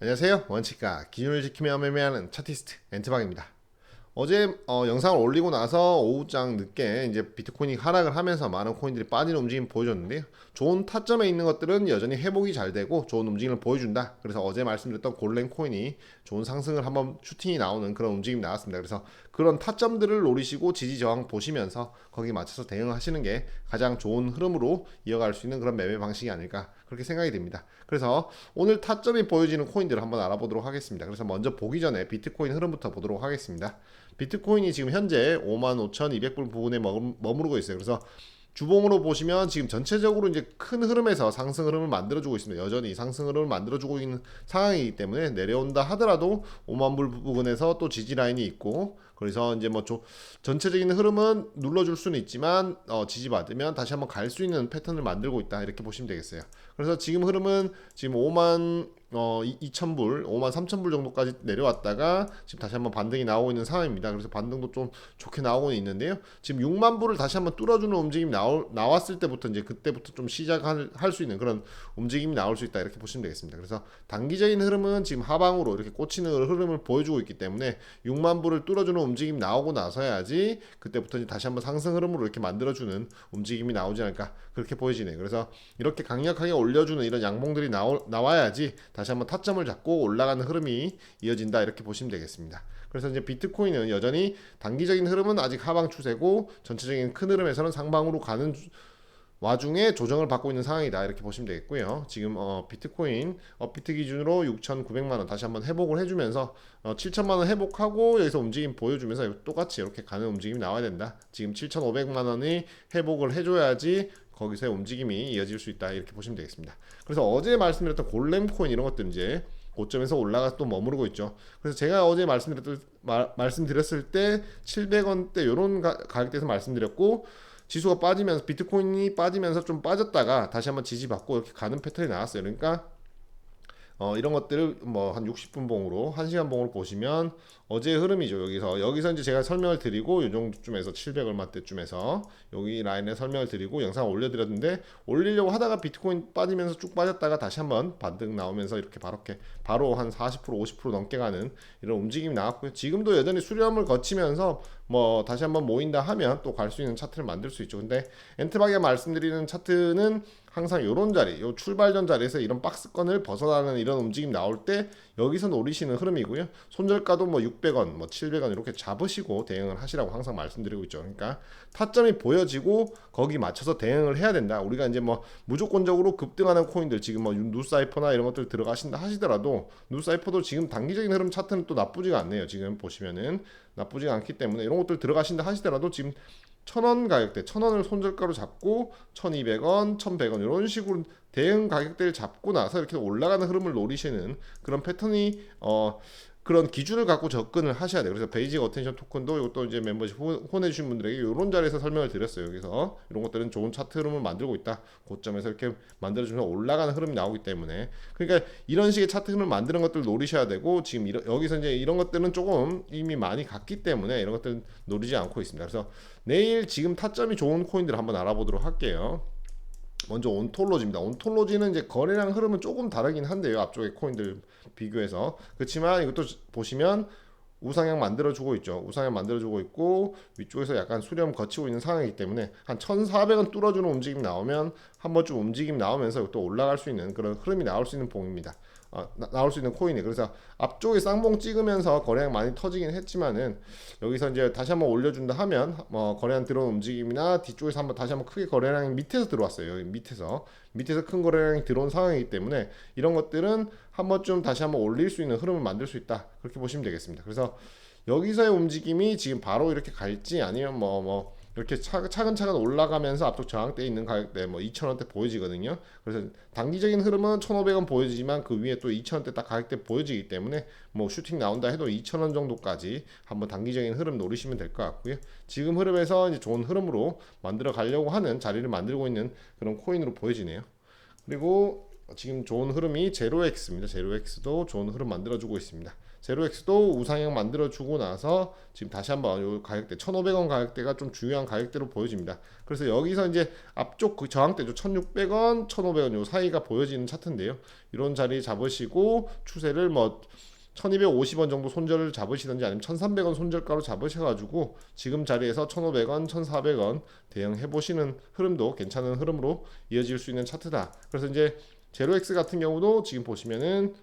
안녕하세요. 원칙가 기준을 지키며 매매하는 차티스트 엔트박입니다. 어제 어, 영상을 올리고 나서 오후장 늦게 이제 비트코인이 하락을 하면서 많은 코인들이 빠지는 움직임 보여줬는데요. 좋은 타점에 있는 것들은 여전히 회복이 잘 되고 좋은 움직임을 보여준다. 그래서 어제 말씀드렸던 골렘 코인이 좋은 상승을 한번 슈팅이 나오는 그런 움직임이 나왔습니다. 그래서 그런 타점들을 노리시고 지지 저항 보시면서 거기에 맞춰서 대응하시는 게 가장 좋은 흐름으로 이어갈 수 있는 그런 매매 방식이 아닐까 그렇게 생각이 됩니다. 그래서 오늘 타점이 보여지는 코인들을 한번 알아보도록 하겠습니다. 그래서 먼저 보기 전에 비트코인 흐름부터 보도록 하겠습니다. 비트코인이 지금 현재 55,200불 부분에 머무르고 있어요. 그래서 주봉으로 보시면 지금 전체적으로 이제 큰 흐름에서 상승 흐름을 만들어주고 있습니다. 여전히 상승 흐름을 만들어주고 있는 상황이기 때문에 내려온다 하더라도 5만 불 부분에서 또 지지 라인이 있고 그래서 이제 뭐 조, 전체적인 흐름은 눌러줄 수는 있지만 어, 지지받으면 다시 한번 갈 수 있는 패턴을 만들고 있다 이렇게 보시면 되겠어요. 그래서 지금 흐름은 지금 5만 어, 2,000불, 5만 3,000불 정도까지 내려왔다가 지금 다시 한번 반등이 나오고 있는 상황입니다. 그래서 반등도 좀 좋게 나오고 있는데요. 지금 6만 불을 다시 한번 뚫어주는 움직임이 나오, 나왔을 때부터 이제 그때부터 좀 시작할 수 있는 그런 움직임이 나올 수 있다 이렇게 보시면 되겠습니다. 그래서 단기적인 흐름은 지금 하방으로 이렇게 꽂히는 흐름을 보여주고 있기 때문에 6만 불을 뚫어주는 움직임이 나오고 나서야지 그때부터 다시 한번 상승 흐름으로 이렇게 만들어주는 움직임이 나오지 않을까 그렇게 보여지네요. 그래서 이렇게 강력하게 올려주는 이런 양봉들이 나오, 나와야지 다시 한번 타점을 잡고 올라가는 흐름이 이어진다 이렇게 보시면 되겠습니다. 그래서 이제 비트코인은 여전히 단기적인 흐름은 아직 하방 추세고 전체적인 큰 흐름에서는 상방으로 가는 와중에 조정을 받고 있는 상황이다 이렇게 보시면 되겠고요. 지금 어, 비트코인 업비트 기준으로 6,900만 원 다시 한번 회복을 해주면서 어, 7천만 원 회복하고 여기서 움직임 보여주면서 똑같이 이렇게 가는 움직임이 나와야 된다. 지금 7,500만 원이 회복을 해줘야지 거기서의 움직임이 이어질 수 있다 이렇게 보시면 되겠습니다. 그래서 어제 말씀드렸던 골렘 코인 이런 것들 이제 고점에서 올라가 또 머무르고 있죠. 그래서 제가 어제 말씀드렸 말, 말씀드렸을 때 700원대 이런 가격대에서 말씀드렸고 지수가 빠지면서 비트코인이 빠지면서 좀 빠졌다가 다시 한번 지지받고 이렇게 가는 패턴이 나왔어요. 그러니까 어, 이런 것들을 뭐 한 60분 봉으로 1시간 봉으로 보시면 어제 흐름이죠. 여기서 여기서 이제 제가 설명을 드리고 요 정도쯤에서 700 얼마 때쯤에서 여기 라인에 설명을 드리고 영상 올려드렸는데 올리려고 하다가 비트코인 빠지면서 쭉 빠졌다가 다시 한번 반등 나오면서 이렇게 바로 이렇게 바로 한 40% 50% 넘게 가는 이런 움직임이 나왔고요. 지금도 여전히 수렴을 거치면서 뭐 다시 한번 모인다 하면 또 갈 수 있는 차트를 만들 수 있죠. 근데 엔트박에 말씀드리는 차트는 항상 요런 자리, 요 출발전 자리에서 이런 박스권을 벗어나는 이런 움직임 나올 때 여기서 노리시는 흐름이고요. 손절가도 뭐 600원, 뭐 700원 이렇게 잡으시고 대응을 하시라고 항상 말씀드리고 있죠. 그러니까 타점이 보여지고 거기 맞춰서 대응을 해야 된다. 우리가 이제 뭐 무조건적으로 급등하는 코인들 지금 뭐 누사이퍼나 이런 것들 들어가신다 하시더라도 누사이퍼도 지금 단기적인 흐름 차트는 또 나쁘지가 않네요. 지금 보시면은 나쁘지가 않기 때문에 이런 것들 들어가신다 하시더라도 지금 천원 가격대, 천원을 손절가로 잡고 천이백 원 천백 원 이런 식으로 대응 가격대를 잡고 나서 이렇게 올라가는 흐름을 노리시는 그런 패턴이 어 그런 기준을 갖고 접근을 하셔야 돼요. 그래서 베이직 어텐션 토큰도 이것도 이제 멤버십 후원해주신 분들에게 이런 자리에서 설명을 드렸어요. 여기서 이런 것들은 좋은 차트 흐름을 만들고 있다. 고점에서 이렇게 만들어주면 올라가는 흐름이 나오기 때문에 그러니까 이런 식의 차트 흐름을 만드는 것들 노리셔야 되고 지금 이러, 여기서 이제 이런 것들은 조금 이미 많이 갔기 때문에 이런 것들 노리지 않고 있습니다. 그래서 내일 지금 타점이 좋은 코인들 을 한번 알아보도록 할게요. 먼저 온톨로지입니다. 온톨로지는 이제 거래량 흐름은 조금 다르긴 한데요. 앞쪽의 코인들 비교해서. 그렇지만 이것도 보시면 우상향 만들어주고 있죠. 우상향 만들어주고 있고 위쪽에서 약간 수렴 거치고 있는 상황이기 때문에 한 1,400원 뚫어주는 움직임 나오면 한 번쯤 움직임 나오면서 또 올라갈 수 있는 그런 흐름이 나올 수 있는 봉입니다. 어, 나, 올수 있는 코인이. 그래서 앞쪽에 쌍봉 찍으면서 거래량 많이 터지긴 했지만은 여기서 이제 다시 한번 올려준다 하면 뭐 거래량 들어온 움직임이나 뒤쪽에서 한번 다시 한번 크게 거래량이 밑에서 들어왔어요. 여기 밑에서. 밑에서 큰 거래량이 들어온 상황이기 때문에 이런 것들은 한 번쯤 다시 한번 올릴 수 있는 흐름을 만들 수 있다. 그렇게 보시면 되겠습니다. 그래서 여기서의 움직임이 지금 바로 이렇게 갈지 아니면 뭐뭐 뭐 이렇게 차근차근 올라가면서 앞쪽 저항대에 있는 가격대 뭐 2,000원대 보여지거든요. 그래서 단기적인 흐름은 1,500원 보여지지만 그 위에 또 2,000원대 딱 가격대 보여지기 때문에 뭐 슈팅 나온다 해도 2,000원 정도까지 한번 단기적인 흐름 노리시면 될 것 같고요. 지금 흐름에서 이제 좋은 흐름으로 만들어 가려고 하는 자리를 만들고 있는 그런 코인으로 보여지네요. 그리고 지금 좋은 흐름이 제로엑스입니다. 제로엑스도 좋은 흐름 만들어주고 있습니다. 제로엑스도 우상향 만들어주고 나서 지금 다시 한번 요 가격대 1,500원 가격대가 좀 중요한 가격대로 보여집니다. 그래서 여기서 이제 앞쪽 그 저항대죠 1,600원, 1,500원 요 사이가 보여지는 차트인데요. 이런 자리 잡으시고 추세를 뭐 1250원 정도 손절을 잡으시든지 아니면 1300원 손절가로 잡으셔가지고 지금 자리에서 1500원, 1400원 대응해 보시는 흐름도 괜찮은 흐름으로 이어질 수 있는 차트다. 그래서 이제 제로엑스 같은 경우도 지금 보시면은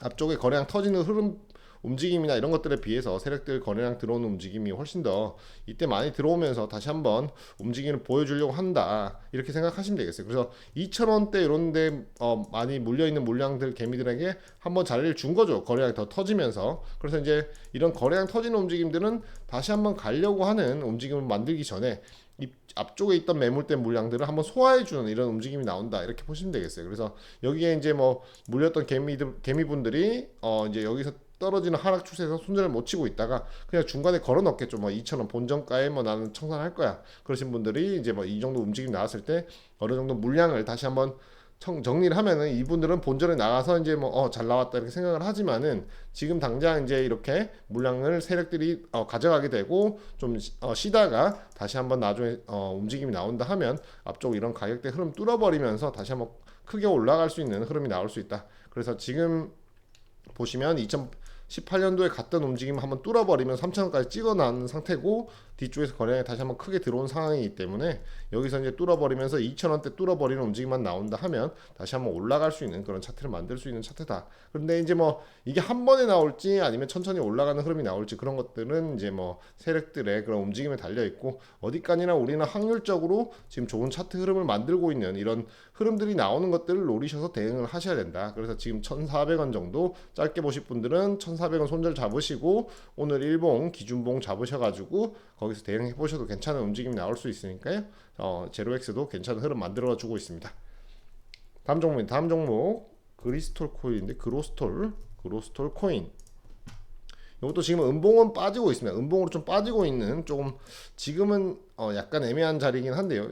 앞쪽에 거래량 터지는 흐름 움직임이나 이런 것들에 비해서 세력들 거래량 들어오는 움직임이 훨씬 더 이때 많이 들어오면서 다시 한번 움직임을 보여주려고 한다 이렇게 생각하시면 되겠어요. 그래서 2,000원대 이런데 어, 많이 물려 있는 물량들 개미들에게 한번 자리를 준 거죠. 거래량이 더 터지면서 그래서 이제 이런 거래량 터지는 움직임들은 다시 한번 가려고 하는 움직임을 만들기 전에 이 앞쪽에 있던 매물대 물량들을 한번 소화해주는 이런 움직임이 나온다 이렇게 보시면 되겠어요. 그래서 여기에 이제 뭐 물렸던 개미들 개미분들이 어 이제 여기서 떨어지는 하락 추세에서 손절을 못 치고 있다가 그냥 중간에 걸어 넣겠죠. 뭐 2,000원 본전가에 뭐 나는 청산할 거야. 그러신 분들이 이제 뭐 이 정도 움직임 나왔을 때 어느 정도 물량을 다시 한번 청, 정리를 하면은 이분들은 본전에 나가서 이제 뭐 어 잘 나왔다 이렇게 생각을 하지만은 지금 당장 이제 이렇게 물량을 세력들이 어, 가져가게 되고 좀 시- 어, 쉬다가 다시 한번 나중에 어, 움직임이 나온다 하면 앞쪽 이런 가격대 흐름 뚫어버리면서 다시 한번 크게 올라갈 수 있는 흐름이 나올 수 있다. 그래서 지금 보시면 2018년도에 갔던 움직임 한번 뚫어버리면 3,000원까지 찍어놓은 상태고 뒤쪽에서 거래량이 다시 한번 크게 들어온 상황이기 때문에 여기서 이제 뚫어버리면서 2,000원대 뚫어버리는 움직임만 나온다 하면 다시 한번 올라갈 수 있는 그런 차트를 만들 수 있는 차트다. 그런데 이제 뭐 이게 한 번에 나올지 아니면 천천히 올라가는 흐름이 나올지 그런 것들은 이제 뭐 세력들의 그런 움직임에 달려 있고 어디까지나 우리는 확률적으로 지금 좋은 차트 흐름을 만들고 있는 이런 흐름들이 나오는 것들을 노리셔서 대응을 하셔야 된다. 그래서 지금 1,400원 정도 짧게 보실 분들은 1,400원 손절 잡으시고 오늘 일봉 기준봉 잡으셔가지고 거기서 대응해 보셔도 괜찮은 움직임이 나올 수 있으니까요. 어, 제로엑스도 괜찮은 흐름 만들어 주고 있습니다. 다음 종목 다음 종목 그리스톨 코인인데 그로스톨 그로스톨 코인 이것도 지금 음봉은 빠지고 있습니다. 음봉으로 좀 빠지고 있는 조금 지금은 어 약간 애매한 자리긴 한데요.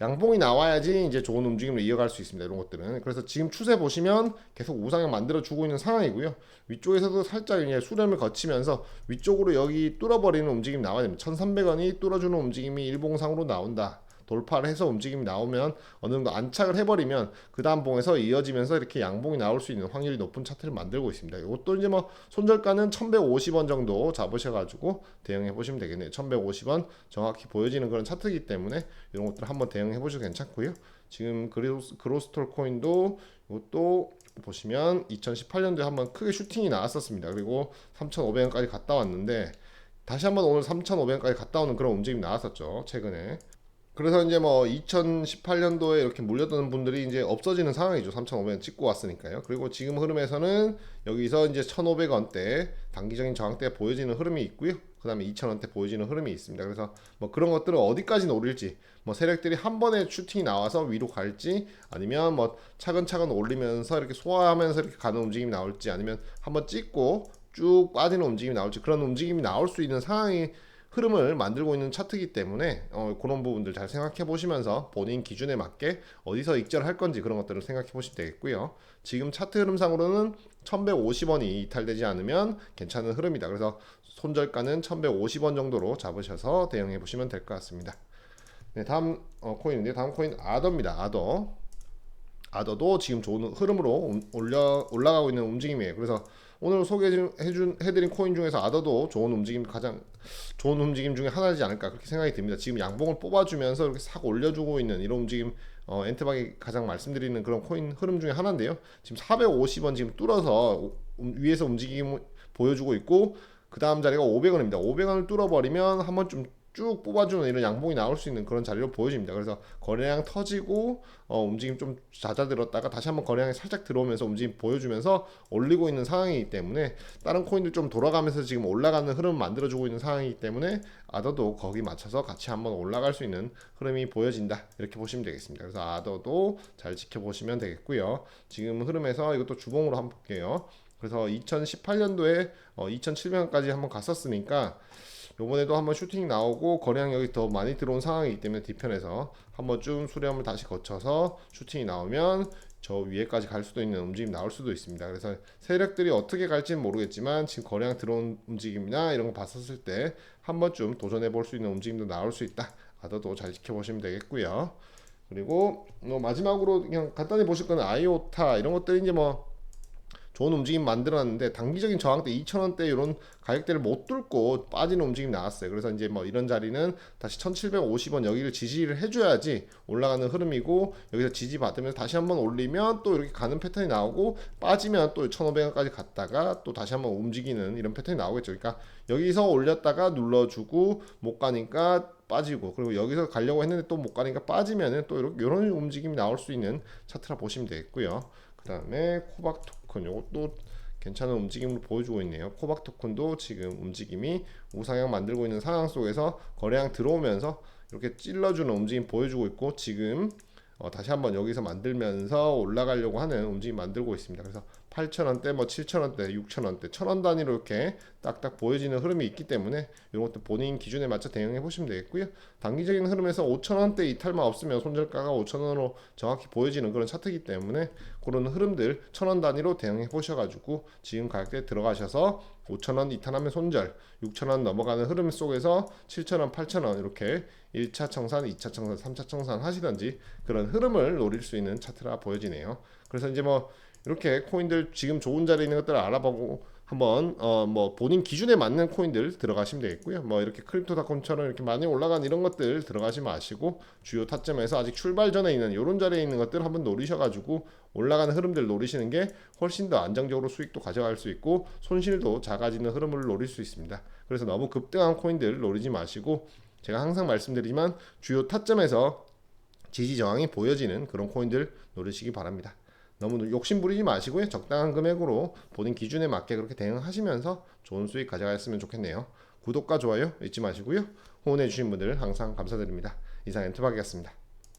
양봉이 나와야지 이제 좋은 움직임을 이어갈 수 있습니다. 이런 것들은 그래서 지금 추세 보시면 계속 우상향 만들어 주고 있는 상황이고요. 위쪽에서도 살짝 이제 수렴을 거치면서 위쪽으로 여기 뚫어버리는 움직임이 나와야 됩니다. 1,300원이 뚫어주는 움직임이 일봉상으로 나온다. 돌파를 해서 움직임이 나오면 어느 정도 안착을 해버리면 그 다음 봉에서 이어지면서 이렇게 양봉이 나올 수 있는 확률이 높은 차트를 만들고 있습니다. 이것도 이제 뭐 손절가는 1150원 정도 잡으셔가지고 대응해 보시면 되겠네요. 1150원 정확히 보여지는 그런 차트이기 때문에 이런 것들 한번 대응해 보셔도 괜찮고요. 지금 그로스, 그로스톨 코인도 이것도 보시면 2018년도에 한번 크게 슈팅이 나왔었습니다. 그리고 3,500원까지 갔다 왔는데 다시 한번 오늘 3,500원까지 갔다 오는 그런 움직임이 나왔었죠. 최근에. 그래서 이제 뭐 2018년도에 이렇게 물렸던 분들이 이제 없어지는 상황이죠. 3,500원 찍고 왔으니까요. 그리고 지금 흐름에서는 여기서 이제 1,500원대 단기적인 저항대 보여지는 흐름이 있고요. 그 다음에 2,000원대 보여지는 흐름이 있습니다. 그래서 뭐 그런 것들을 어디까지 노릴지 뭐 세력들이 한 번에 슈팅이 나와서 위로 갈지 아니면 뭐 차근차근 올리면서 이렇게 소화하면서 이렇게 가는 움직임이 나올지 아니면 한번 찍고 쭉 빠지는 움직임이 나올지 그런 움직임이 나올 수 있는 상황이 흐름을 만들고 있는 차트이기 때문에 어, 그런 부분들 잘 생각해 보시면서 본인 기준에 맞게 어디서 익절할 건지 그런 것들을 생각해 보시면 되겠고요. 지금 차트 흐름상으로는 1150원이 이탈되지 않으면 괜찮은 흐름이다. 그래서 손절가는 1150원 정도로 잡으셔서 대응해 보시면 될 것 같습니다. 네, 다음 어, 코인인데 다음 코인 아더입니다. 아더. 아더도 지금 좋은 흐름으로 움- 올려 올라가고 있는 움직임이에요. 그래서 오늘 소개해준 해드린 코인 중에서 아더도 좋은 움직임 가장 좋은 움직임 중에 하나이지 않을까 그렇게 생각이 듭니다. 지금 양봉을 뽑아주면서 이렇게 싹 올려주고 있는 이런 움직임 어, 엔트박이 가장 말씀드리는 그런 코인 흐름 중에 하나인데요. 지금 450원 지금 뚫어서 음, 위에서 움직임 보여주고 있고 그 다음 자리가 500원입니다. 500원을 뚫어버리면 한번 좀 쭉 뽑아주는 이런 양봉이 나올 수 있는 그런 자리로 보여집니다. 그래서 거래량 터지고 어, 움직임 좀 잦아들었다가 다시 한번 거래량이 살짝 들어오면서 움직임 보여주면서 올리고 있는 상황이기 때문에 다른 코인들 좀 돌아가면서 지금 올라가는 흐름 만들어주고 있는 상황이기 때문에 아더도 거기 맞춰서 같이 한번 올라갈 수 있는 흐름이 보여진다 이렇게 보시면 되겠습니다. 그래서 아더도 잘 지켜보시면 되겠고요. 지금 흐름에서 이것도 주봉으로 한번 볼게요. 그래서 2018년도에 어, 2,700원까지 한번 갔었으니까 요번에도 한번 슈팅 나오고 거래량 여기 더 많이 들어온 상황이기 때문에 뒤편에서 한번 좀 수렴을 다시 거쳐서 슈팅이 나오면 저 위에까지 갈 수도 있는 움직임 나올 수도 있습니다. 그래서 세력들이 어떻게 갈지는 모르겠지만 지금 거래량 들어온 움직임이나 이런 거 봤었을 때 한 번쯤 도전해 볼 수 있는 움직임도 나올 수 있다. 가더도 잘 지켜보시면 되겠고요. 그리고 뭐 마지막으로 그냥 간단히 보실 거는 아이오타 이런 것들이 이제 뭐 좋은 움직임 만들어놨는데 단기적인 저항대 2,000원대 이런 가격대를 못 뚫고 빠지는 움직임 나왔어요. 그래서 이제 뭐 이런 자리는 다시 1,750원 여기를 지지를 해줘야지 올라가는 흐름이고 여기서 지지 받으면서 다시 한번 올리면 또 이렇게 가는 패턴이 나오고 빠지면 또 1,500원까지 갔다가 또 다시 한번 움직이는 이런 패턴이 나오겠죠. 그러니까 여기서 올렸다가 눌러주고 못 가니까 빠지고 그리고 여기서 가려고 했는데 또 못 가니까 빠지면은 또 이렇게 이런 움직임이 나올 수 있는 차트라 보시면 되겠고요. 그 다음에 코박 토큰 요것도 괜찮은 움직임을 보여주고 있네요. 코박 토큰도 지금 움직임이 우상향 만들고 있는 상황 속에서 거래량 들어오면서 이렇게 찔러주는 움직임 보여주고 있고 지금 어, 다시 한번 여기서 만들면서 올라가려고 하는 움직임 만들고 있습니다. 그래서 8,000원대, 뭐 7,000원대, 6,000원대, 1,000원 단위로 이렇게 딱딱 보여지는 흐름이 있기 때문에 이런 것도 본인 기준에 맞춰 대응해 보시면 되겠고요. 단기적인 흐름에서 5,000원대 이탈만 없으면 손절가가 5,000원으로 정확히 보여지는 그런 차트이기 때문에 그런 흐름들 1,000원 단위로 대응해 보셔가지고 지금 가격대에 들어가셔서 5,000원 이탈하면 손절, 6,000원 넘어가는 흐름 속에서 7,000원, 8,000원 이렇게 1차 청산, 2차 청산, 3차 청산 하시던지 그런 흐름을 노릴 수 있는 차트라 보여지네요. 그래서 이제 뭐 이렇게 코인들 지금 좋은 자리에 있는 것들을 알아보고 한번 어 뭐 본인 기준에 맞는 코인들 들어가시면 되겠고요. 뭐 이렇게 크립토닷컴처럼 이렇게 많이 올라간 이런 것들 들어가지 마시고 주요 타점에서 아직 출발 전에 있는 이런 자리에 있는 것들 한번 노리셔가지고 올라가는 흐름들 노리시는 게 훨씬 더 안정적으로 수익도 가져갈 수 있고 손실도 작아지는 흐름을 노릴 수 있습니다. 그래서 너무 급등한 코인들 노리지 마시고 제가 항상 말씀드리지만 주요 타점에서 지지 저항이 보여지는 그런 코인들 노리시기 바랍니다. 너무 욕심 부리지 마시고요. 적당한 금액으로 본인 기준에 맞게 그렇게 대응하시면서 좋은 수익 가져갔으면 좋겠네요. 구독과 좋아요 잊지 마시고요. 후원해 주신 분들 항상 감사드립니다. 이상 엔트박이었습니다.